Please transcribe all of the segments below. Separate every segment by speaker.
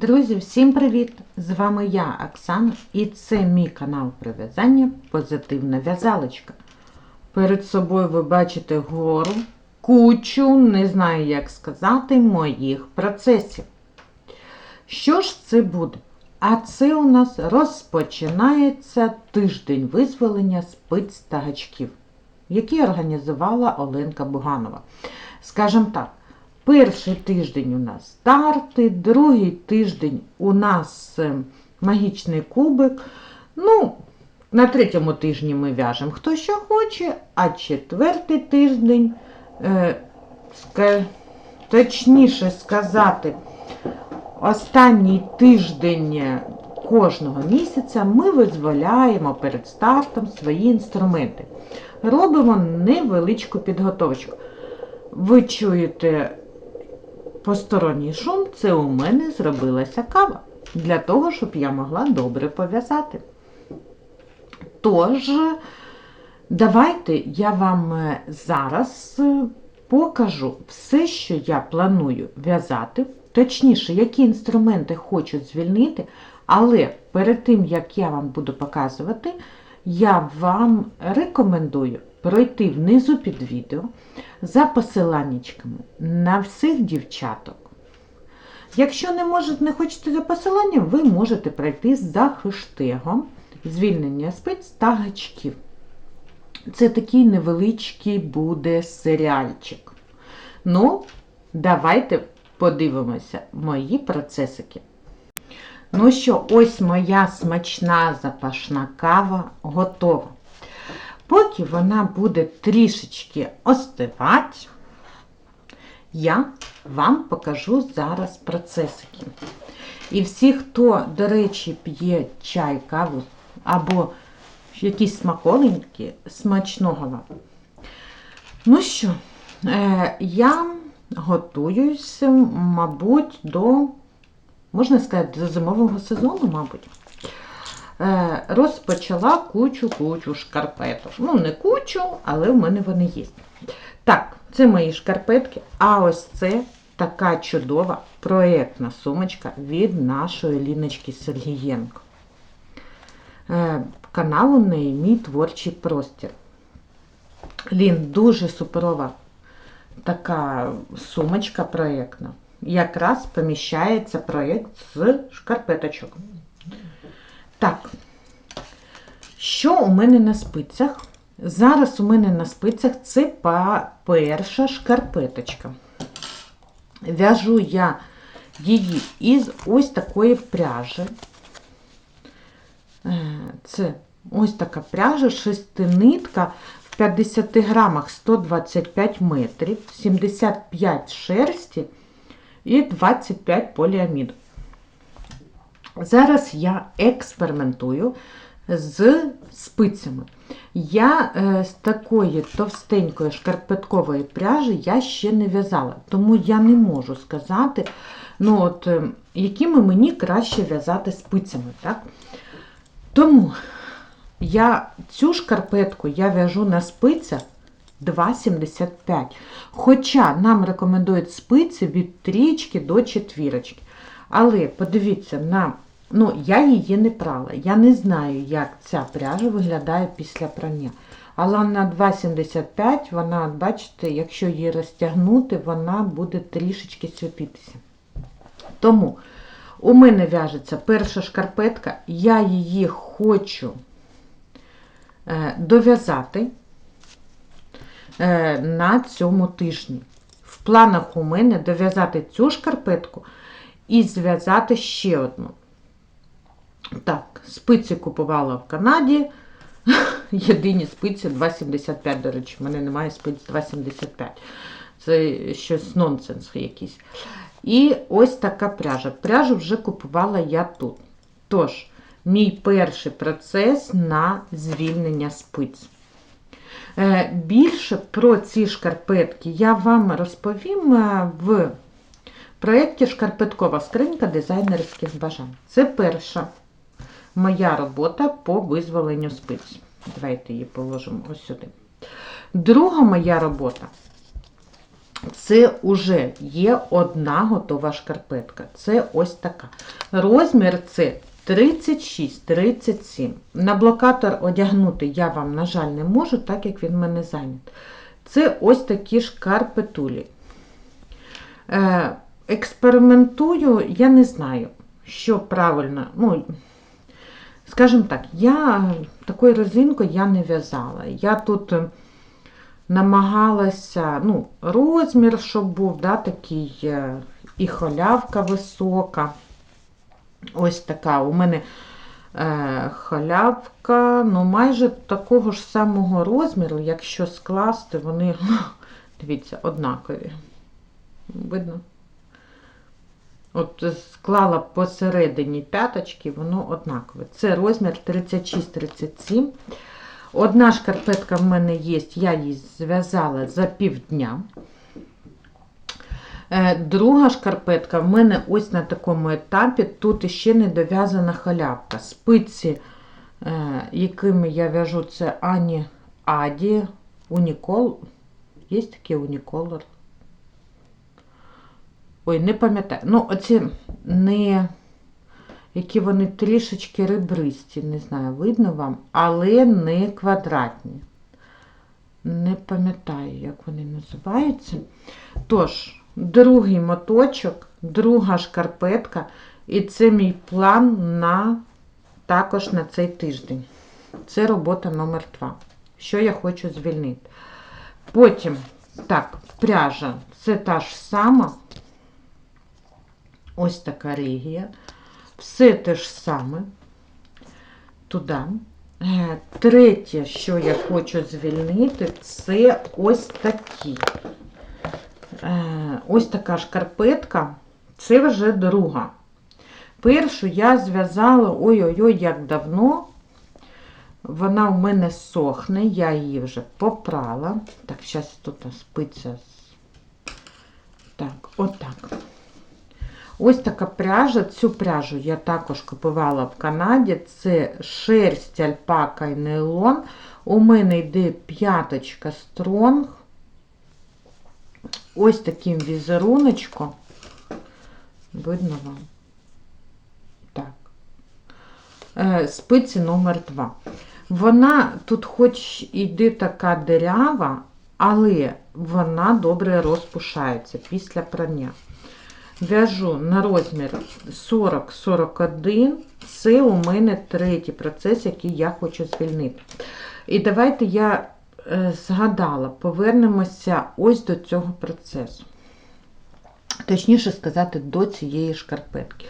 Speaker 1: Друзі, всім привіт! З вами я, Оксана, і це мій канал про в'язання Позитивна в'язалочка. Перед собою ви бачите гору, кучу, не знаю, як сказати, моїх процесів. Що ж це буде? А це у нас розпочинається тиждень визволення спиць та гачків, який організувала Оленка Буганова. Скажімо так, Перший тиждень у нас старти, другий тиждень у нас е, магічний кубик. Ну, на третьому тижні ми в'яжемо хто що хоче, а четвертий тиждень, е, точніше сказати, останній тиждень кожного місяця ми визволяємо перед стартом свої інструменти. Робимо невеличку підготовочку. Ви чуєте Посторонній шум це у мене зробилася кава для того, щоб я могла добре пов'язати. Тож, давайте я вам е, зараз е, покажу все, що я планую в'язати, точніше, які інструменти хочу звільнити, але перед тим, як я вам буду показувати, я вам рекомендую пройти внизу під відео за посиланнячками на всіх дівчаток. Якщо не можете, не хочете за посиланням, ви можете пройти за хештегом звільнення спиць та гачків. Це такий невеличкий буде серіальчик. Ну, давайте подивимося мої процесики. Ну що, ось моя смачна запашна кава готова. Поки вона буде трішечки остивати, я вам покажу зараз процесики. І всі, хто, до речі, п'є чай, каву або якісь смаколенькі, смачного вам. Ну що, е, я готуюся, мабуть, до, можна сказати, до зимового сезону, мабуть. Е, розпочала кучу-кучу шкарпеток. Ну, не кучу, але в мене вони є. Так, це мої шкарпетки, а ось це така чудова проєктна сумочка від нашої Ліночки Сергієнко. Е, канал у неї мій творчий простір. Лін дуже суперова така сумочка проєктна. Якраз поміщається проєкт з шкарпеточок. Так, що у мене на спицях? Зараз у мене на спицях це перша шкарпеточка. В'яжу я її із ось такої пряжі. Е, це ось така пряжа, шестинитка в 50 грамах 125 метрів, 75 шерсті і 25 поліаміду. Зараз я експериментую з спицями. Я е, з такої товстенької шкарпеткової пряжі я ще не в'язала, тому я не можу сказати, ну от, е, якими мені краще в'язати спицями. Так? Тому я цю шкарпетку я в'яжу на спицях 2,75. Хоча нам рекомендують спиці від трічки до четвірочки. Але подивіться, на, ну, я її не прала. Я не знаю, як ця пряжа виглядає після прання. Але на 2,75 вона, бачите, якщо її розтягнути, вона буде трішечки світитися. Тому у мене в'яжеться перша шкарпетка, я її хочу е, дов'язати е, на цьому тижні. В планах у мене дов'язати цю шкарпетку і зв'язати ще одну. Так, спиці купувала в Канаді. Єдині спиці 2,75, до речі, в мене немає спиць 2,75. Це щось нонсенс якийсь. І ось така пряжа. Пряжу вже купувала я тут. Тож, мій перший процес на звільнення спиць. Е, більше про ці шкарпетки я вам розповім е, в проєкті Шкарпеткова скринька дизайнерських бажань. Це перша моя робота по визволенню спиць. Давайте її положимо ось сюди. Друга моя робота Це вже є одна готова шкарпетка. Це ось така. Розмір це 36-37. На блокатор одягнути я вам, на жаль, не можу, так як він мене зайнят. Це ось такі шкарпетулі. Е, експериментую, я не знаю, що правильно. Ну, скажімо так, я такою резинкою я не в'язала. Я тут е, намагалася, ну, розмір, щоб був, да, такий е, і халявка висока. Ось така. У мене е, халявка, ну, майже такого ж самого розміру, якщо скласти, вони, дивіться, однакові. Видно? От склала посередині п'яточки, воно однакове. Це розмір 36-37. Одна шкарпетка в мене є, я її зв'язала за півдня. Е, Друга шкарпетка в мене ось на такому етапі. Тут ще не дов'язана халявка. Спиці, е, якими я в'яжу, це Ані Аді, Унікол. Є такий Уніколор? Ой, не пам'ятаю. Ну, оці не, які вони трішечки ребристі, не знаю, видно вам, але не квадратні. Не пам'ятаю, як вони називаються. Тож, другий моточок, друга шкарпетка, і це мій план на також на цей тиждень. Це робота номер 2. Що я хочу звільнити. Потім, так, пряжа, це та ж сама. Ось така регія. Все те ж саме. Туди. Е, Третє, що я хочу звільнити, це ось такі. Е, Ось така шкарпетка. Це вже друга. Першу я зв'язала ой-ой-ой, як давно. Вона в мене сохне, я її вже попрала. Так, зараз тут спиться. Так, отак. Ось така пряжа. Цю пряжу я також купувала в Канаді. Це шерсть, альпака і нейлон. У мене йде п'яточка стронг. Ось таким візеруночком. Видно вам? Так. Е, Спиці номер 2. Вона тут хоч іде така дирява, але вона добре розпушається після прання. В'яжу на розмір 40-41. Це у мене третій процес, який я хочу звільнити. І давайте я е, згадала, повернемося ось до цього процесу. Точніше сказати, до цієї шкарпетки.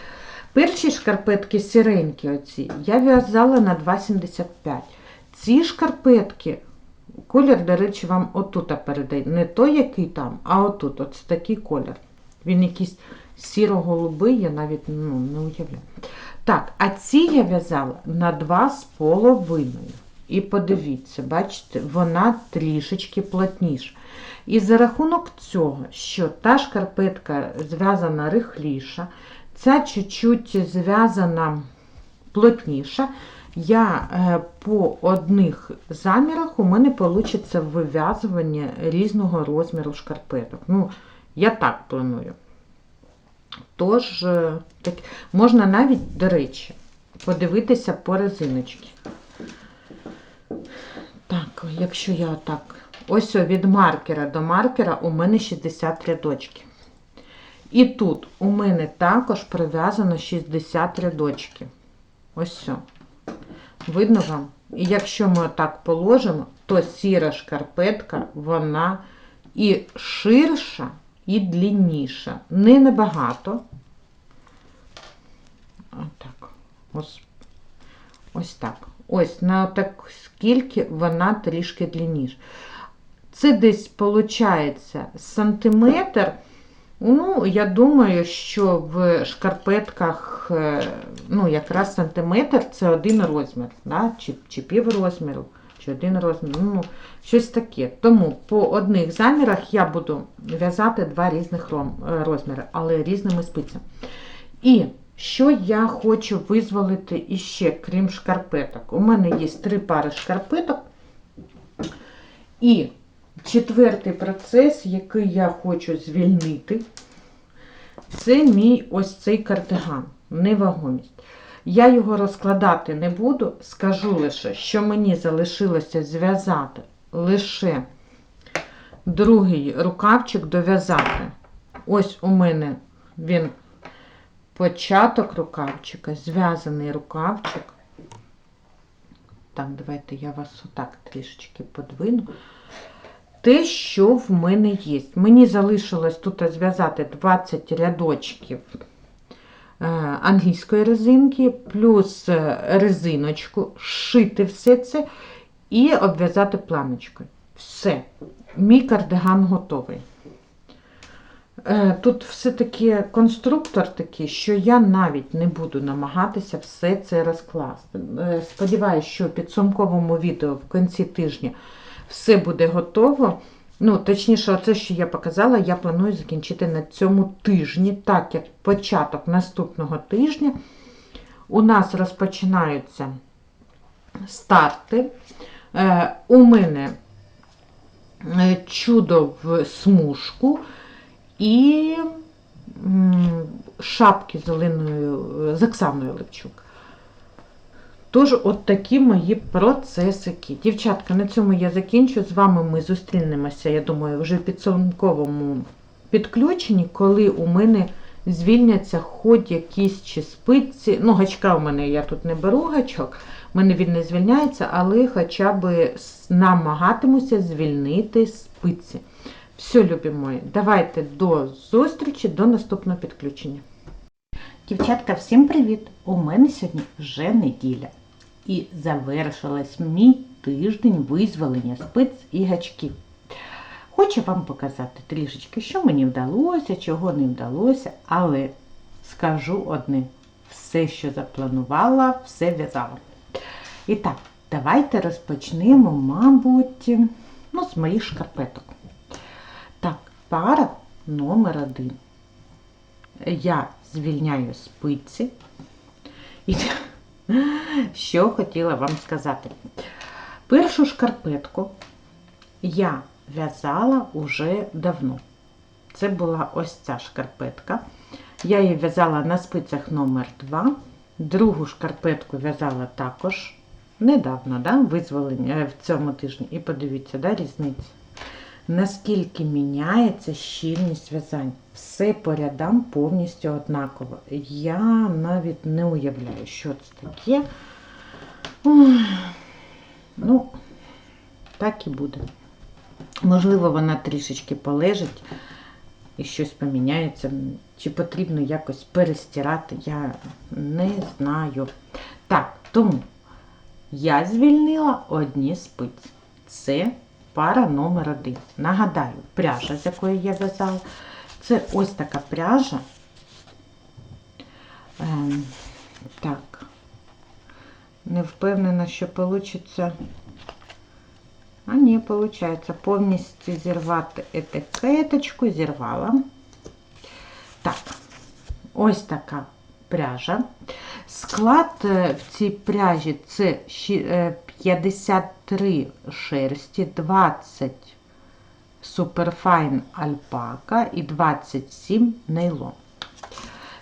Speaker 1: Перші шкарпетки сіренькі, оці, я в'язала на 2,75. Ці шкарпетки, колір, до речі, вам отут передає. Не той, який там, а отут. Ось такий колір. Він якийсь сіро-голубий, я навіть ну, не уявляю. Так, а ці я в'язала на 2,5. І подивіться, бачите, вона трішечки плотніша. І за рахунок цього, що та шкарпетка зв'язана рихліша, ця чуть-чуть зв'язана плотніша, я е, по одних замірах у мене вийде вив'язування різного розміру шкарпеток. Ну, я так планую. Тож, е, так, можна навіть, до речі, подивитися по резиночці. Так, якщо я отак. Ось від маркера до маркера у мене 60 рядочки. І тут у мене також прив'язано 60 рядочки. Ось все. Видно вам? І якщо ми отак положимо, то сіра шкарпетка, вона і ширша, і длинніша. Не набагато. Отак. Ось, ось так. Ось на так скільки вона трішки длинніша. Це десь, виходить, сантиметр. Ну, я думаю, що в шкарпетках, е, ну, якраз сантиметр це один розмір, да? чи, чи пів розміру, чи один розмір, ну, щось таке. Тому по одних замірах я буду в'язати два різних е, розміри, але різними спицями. І що я хочу визволити іще, крім шкарпеток? У мене є три пари шкарпеток. І Четвертий процес, який я хочу звільнити, це мій ось цей кардиган, невагомість. Я його розкладати не буду, скажу лише, що мені залишилося зв'язати лише другий рукавчик дов'язати. Ось у мене він початок рукавчика, зв'язаний рукавчик. Так, давайте я вас отак трішечки подвину. Те, що в мене є. Мені залишилось тут зв'язати 20 рядочків англійської резинки, плюс е, резиночку, шити все це і обв'язати планочкою. Все, мій кардиган готовий. Е, Тут все-таки конструктор такий, що я навіть не буду намагатися все це розкласти. Е, Сподіваюсь, що в підсумковому відео в кінці тижня все буде готово. Ну, точніше, оце, що я показала, я планую закінчити на цьому тижні, так як початок наступного тижня у нас розпочинаються старти. Е, у мене е, чудо в смужку і шапки з Оленою, з Оксаною Левчук. Тож, от такі мої процесики. Дівчатка, на цьому я закінчу. З вами ми зустрінемося, я думаю, вже в підсумковому підключенні, коли у мене звільняться хоч якісь чи спиці. Ну, гачка у мене я тут не беру гачок, у мене він не звільняється, але хоча б намагатимуся звільнити спиці. Все, любі мої, давайте до зустрічі, до наступного підключення.
Speaker 2: Дівчатка, всім привіт! У мене сьогодні вже неділя. І завершилась мій тиждень визволення спиць і гачків. Хочу вам показати трішечки, що мені вдалося, чого не вдалося, але скажу одне: все, що запланувала, все в'язала. І так, давайте розпочнемо, мабуть, ну, з моїх шкарпеток. Так, пара номер один я звільняю спиці. І що хотіла вам сказати. Першу шкарпетку я в'язала уже давно. Це була ось ця шкарпетка. Я її в'язала на спицях номер 2 Другу шкарпетку в'язала також недавно, да, визволення е, в цьому тижні. І подивіться, да, різниця наскільки міняється щільність в'язань. Все по рядам повністю однаково. Я навіть не уявляю, що це таке. Ну, так і буде. Можливо, вона трішечки полежить і щось поміняється. Чи потрібно якось перестирати, я не знаю. Так, тому я звільнила одні спиці. Це пара номер один. Нагадаю, пряжа, з якої я в'язала. Це ось така пряжа. Ем, так, не впевнена, що вийде. А ні, виходить, повністю зірвати етикеточку, зірвала. Так, ось така пряжа. Склад е, в цій пряжі це е, 53 шерсті, 20 суперфайн альпака і 27 нейлон.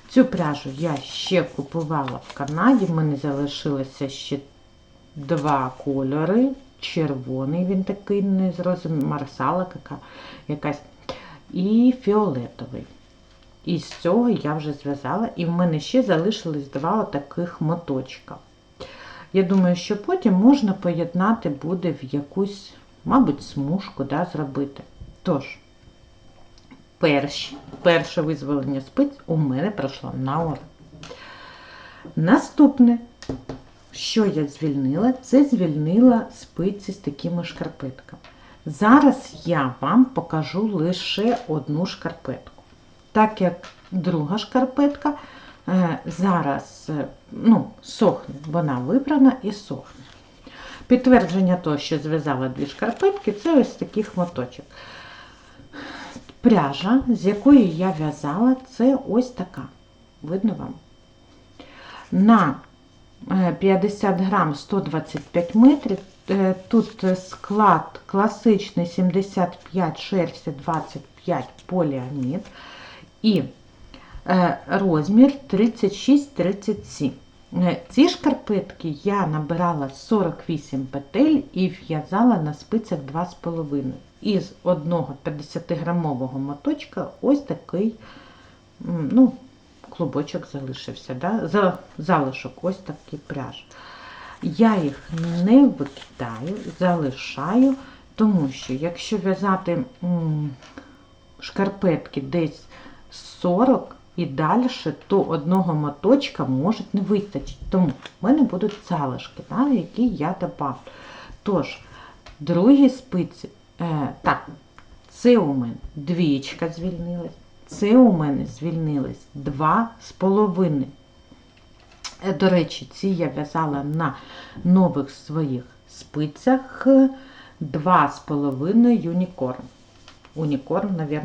Speaker 2: Цю пряжу я ще купувала в Канаді. В мене залишилося ще два кольори. Червоний, він такий не зрозумів, марсала яка, якась, і фіолетовий. І з цього я вже зв'язала, і в мене ще залишились два таких моточка. Я думаю, що потім можна поєднати буде в якусь, мабуть, смужку да, зробити. Тож, перші, перше визволення спиць у мене пройшло на ура. Наступне, що я звільнила, це звільнила спиці з такими шкарпетками. Зараз я вам покажу лише одну шкарпетку. Так як друга шкарпетка е, зараз е, ну, сохне, вона вибрана і сохне. Підтвердження того, що зв'язала дві шкарпетки, це ось таких моточок. Пряжа, з якої я в'язала, це ось така. Видно вам? На е, 50 грам 125 метрів
Speaker 1: е, тут е, склад класичний 75 шерсті 25 поліамід і е, розмір 36-37. Е, Ці шкарпетки я набирала 48 петель і в'язала на спицях 2,5. Із одного 50-грамового моточка ось такий ну, клубочок залишився. Да? За, залишок ось такий пряж. Я їх не викидаю, залишаю, тому що якщо в'язати шкарпетки десь 40 і далі, то одного моточка може не вистачити. Тому в мене будуть залишки, да, які я добавлю. Тож, другі спиці, е, так, це у мене двічка звільнилась, це у мене звільнились два з половиною. Е, До речі, ці я в'язала на нових своїх спицях два з половиною юнікорн. Унікорн, мабуть.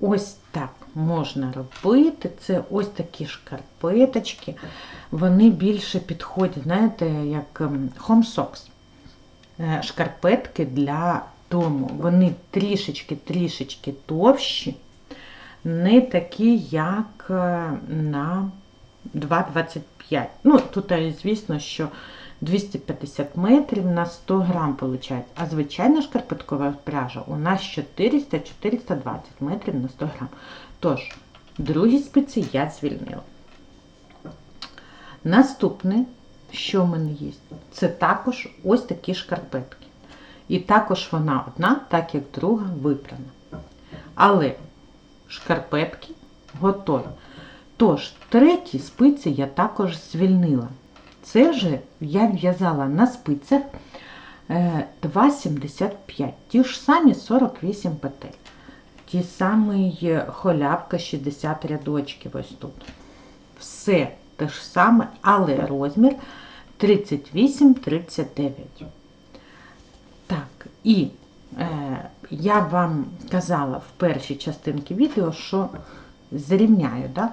Speaker 1: Ось так можна робити. Це ось такі шкарпеточки. Вони більше підходять, знаєте, як ем, home socks. Е, Шкарпетки для дому. Вони трішечки-трішечки товщі, не такі, як е, на 2,25. Ну, тут, е, звісно, що 250 метрів на 100 грам виходить. А звичайна шкарпеткова пряжа у нас 400-420 метрів на 100 грам. Тож, другі спиці я звільнила. Наступне, що в мене є, це також ось такі шкарпетки. І також вона одна, так як друга випрана. Але шкарпетки готові. Тож, треті спиці я також звільнила. Це вже я в'язала на спицях е, 2,75. Ті ж самі 48 петель. Ті самі холябка 60 рядочків ось тут. Все те ж саме, але розмір 38-39. Так, і е, я вам казала в першій частинці відео, що зрівняю. Да?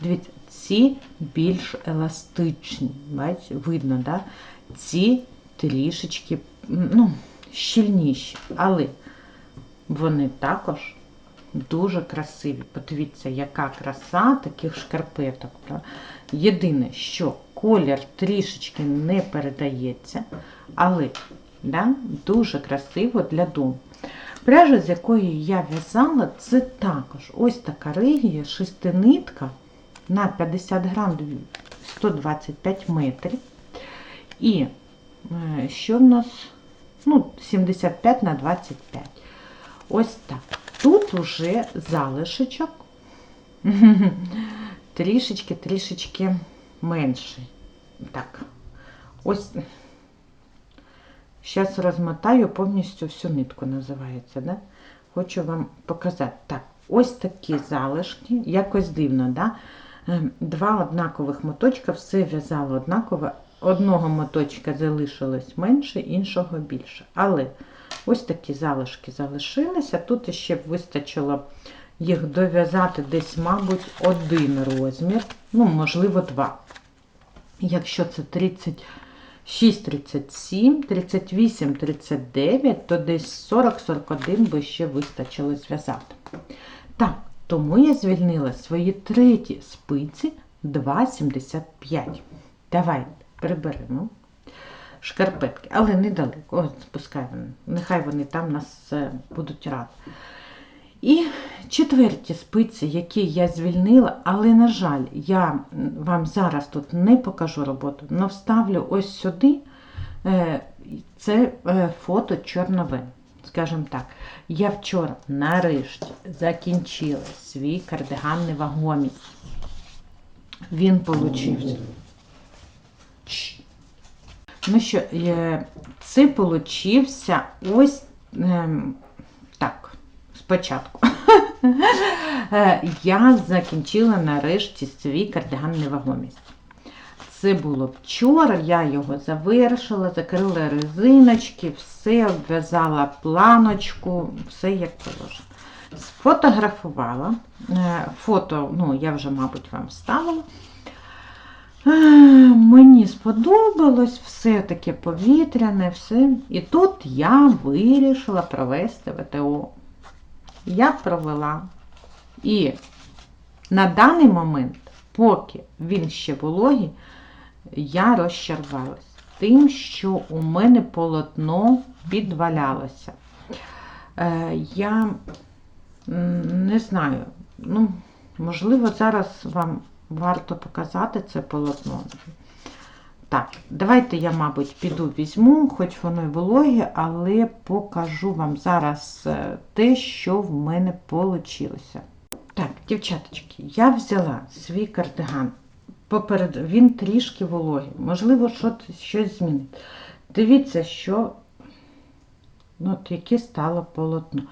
Speaker 1: Дивіться, ці більш еластичні, бачите, видно, да? ці трішечки ну, щільніші, але вони також дуже красиві. Подивіться, яка краса таких шкарпеток. Єдине, що колір трішечки не передається, але да, дуже красиво для дому. Пряжа, з якої я в'язала, це також ось така регія, шестинитка на 50 грам 125 метрів. І е, що в нас? Ну, 75 на 25. Ось так. Тут уже залишечок трішечки-трішечки менший. Так, ось. Зараз розмотаю повністю всю нитку, називається. Да? Хочу вам показати. Так, ось такі залишки, якось дивно, да? Ем, Два однакових моточка, все в'язало однаково. Одного моточка залишилось менше, іншого більше. Але ось такі залишки залишилися. Тут ще б вистачило їх дов'язати десь, мабуть, один розмір, ну, можливо, два. Якщо це 30. 6, 37, 38, 39, то десь 40-41 би ще вистачило зв'язати. Так, тому я звільнила свої треті спиці 2,75. Давайте приберемо шкарпетки, але недалеко. Ось, нехай вони там нас е, будуть раді. І четверті спиці, які я звільнила, але, на жаль, я вам зараз тут не покажу роботу, але вставлю ось сюди е, це е, фото чорнове. Скажімо так, я вчора нарешті закінчила свій кардиган невагомість. Він получився. Ну що, е, це получився ось ем, так спочатку. Е, Я закінчила нарешті свій кардиган невагомість. Це було вчора, я його завершила, закрила резиночки, все обв'язала планочку, все як положено. Сфотографувала. Е, Фото, ну, я вже, мабуть, вам ставила. Мені сподобалось все таке повітряне, все. І тут я вирішила провести ВТО. Я провела. І на даний момент, поки він ще вологий, я розчарувалась тим, що у мене полотно підвалялося. Е, я не знаю, ну, можливо, зараз вам варто показати це полотно. Так, давайте я, мабуть, піду візьму, хоч воно й вологе, але покажу вам зараз е, те, що в мене вийшло. Так, дівчаточки, я взяла свій кардиган. Поперед... Він трішки вологий. Можливо, що, щось змінить. Дивіться, що ну, от яке стало полотно.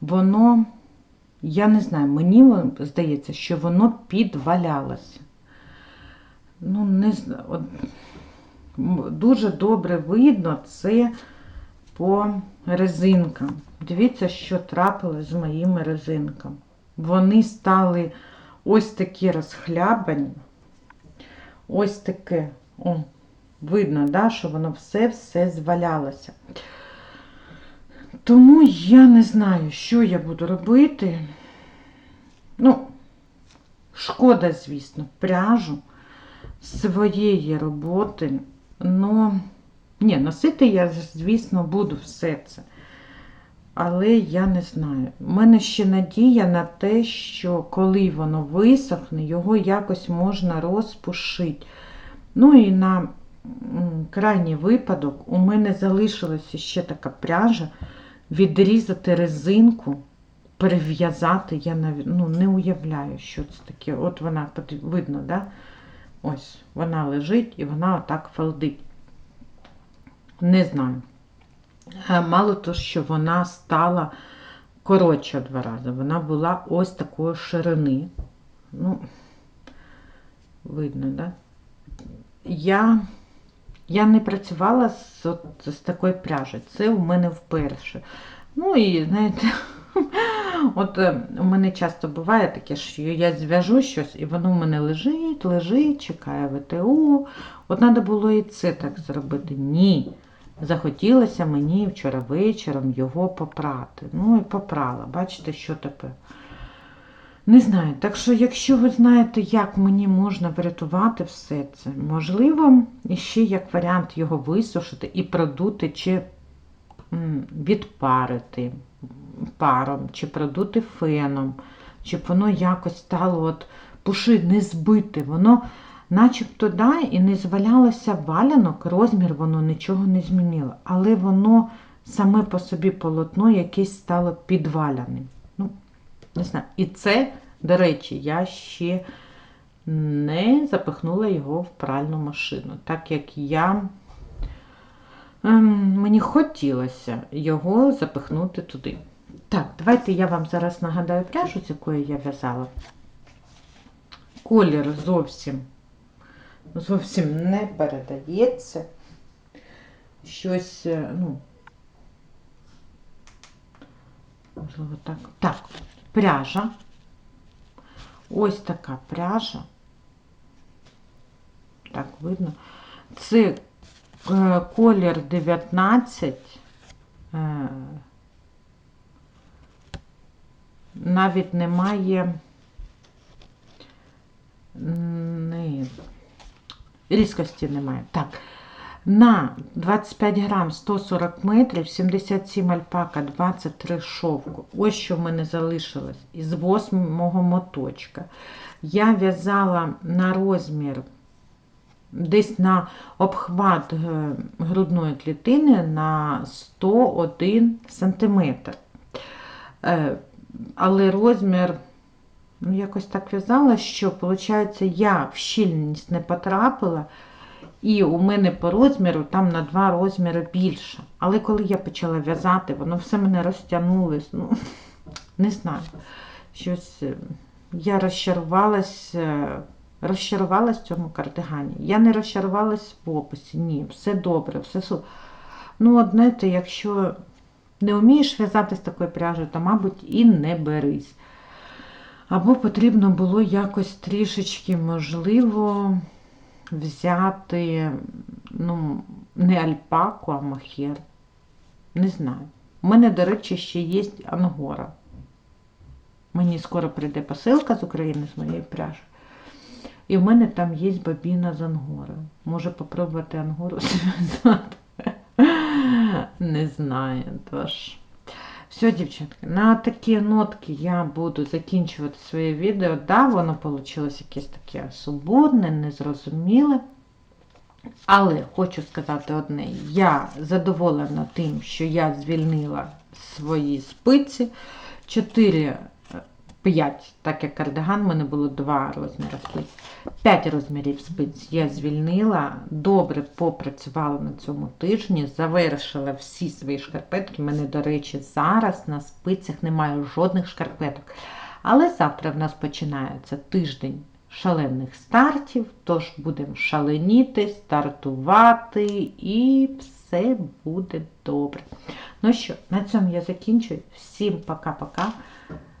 Speaker 1: Воно, я не знаю, мені здається, що воно підвалялося. Ну, не знаю. Дуже добре видно це по резинкам. Дивіться, що трапилось з моїми резинками. Вони стали ось такі розхлябані. Ось таке. О, видно, да, що воно все-все звалялося. Тому я не знаю, що я буду робити. Ну, шкода, звісно, пряжу своєї роботи. Ну, ні, носити я, звісно, буду все це. Але я не знаю. У мене ще надія на те, що коли воно висохне, його якось можна розпушити. Ну і на крайній випадок у мене залишилася ще така пряжа. Відрізати резинку, перев'язати, я навіть ну, не уявляю, що це таке. От вона видно, да? Ось вона лежить і вона отак фалдить. Не знаю. Мало то, що вона стала коротша два рази. Вона була ось такої ширини. Ну, видно, да? Я, я не працювала з, от, з такою пряжею. Це у мене вперше. Ну і знаєте, от е, у мене часто буває таке, що я зв'яжу щось, і воно в мене лежить, лежить, чекає ВТО. От треба було і це так зробити. Ні. Захотілося мені вчора вечором його попрати. Ну і попрала. Бачите, що тепер. Не знаю. Так що, якщо ви знаєте, як мені можна врятувати все це, можливо, ще як варіант його висушити і продути, чи відпарити паром, чи продути феном, щоб воно якось стало от пуши не збите. Воно начебто да, і не звалялося валянок, розмір воно нічого не змінило. Але воно саме по собі полотно якесь стало підваляним. Не знаю. І це, до речі, я ще не запихнула його в пральну машину, так як я. ем, Мені хотілося його запихнути туди. Так, давайте я вам зараз нагадаю пряжу, з якої я в'язала. Колір зовсім зовсім не передається. Щось, е, ну, можливо, так. Так, пряжа. Ось така пряжа. Так, видно. Це е, колір 19. Е, навіть немає не, різкості немає. Так, на 25 грам 140 метрів, 77 альпака, 23 шовку. Ось що в мене залишилось із восьмого моточка. Я в'язала на розмір десь на обхват е, грудної клітини на 101 см. Але розмір ну, якось так в'язала, що, виходить, я в щільність не потрапила, і у мене по розміру там на два розміри більше. Але коли я почала в'язати, воно все мене розтягнулось. Ну, не знаю. Щось е, я розчарувалась, е, розчарувалась в цьому кардигані. Я не розчарувалась в описі. Ні, все добре, все супер. Ну, от знаєте, якщо не вмієш в'язати з такої пряжі, то, мабуть, і не берись. Або потрібно було якось трішечки, можливо, взяти ну, не альпаку, а махер. Не знаю. У мене, до речі, ще є ангора. Мені скоро прийде посилка з України з моєї пряжі. І в мене там є бабіна з ангори. Може попробувати ангору зв'язати. Не знаю. Тож. Все, дівчатки, на такі нотки я буду закінчувати своє відео. Да, воно вийшло якесь таке субурне, незрозуміле. Але хочу сказати одне: я задоволена тим, що я звільнила свої спиці. 4, 5, так як кардиган, в мене було 2 розміри спиць. 5 розмірів спиць я звільнила, добре попрацювала на цьому тижні, завершила всі свої шкарпетки. У мене, до речі, зараз на спицях немає жодних шкарпеток. Але завтра в нас починається тиждень шалених стартів, тож будемо шаленіти, стартувати і все буде добре. Ну що, на цьому я закінчую. Всім пока-пока.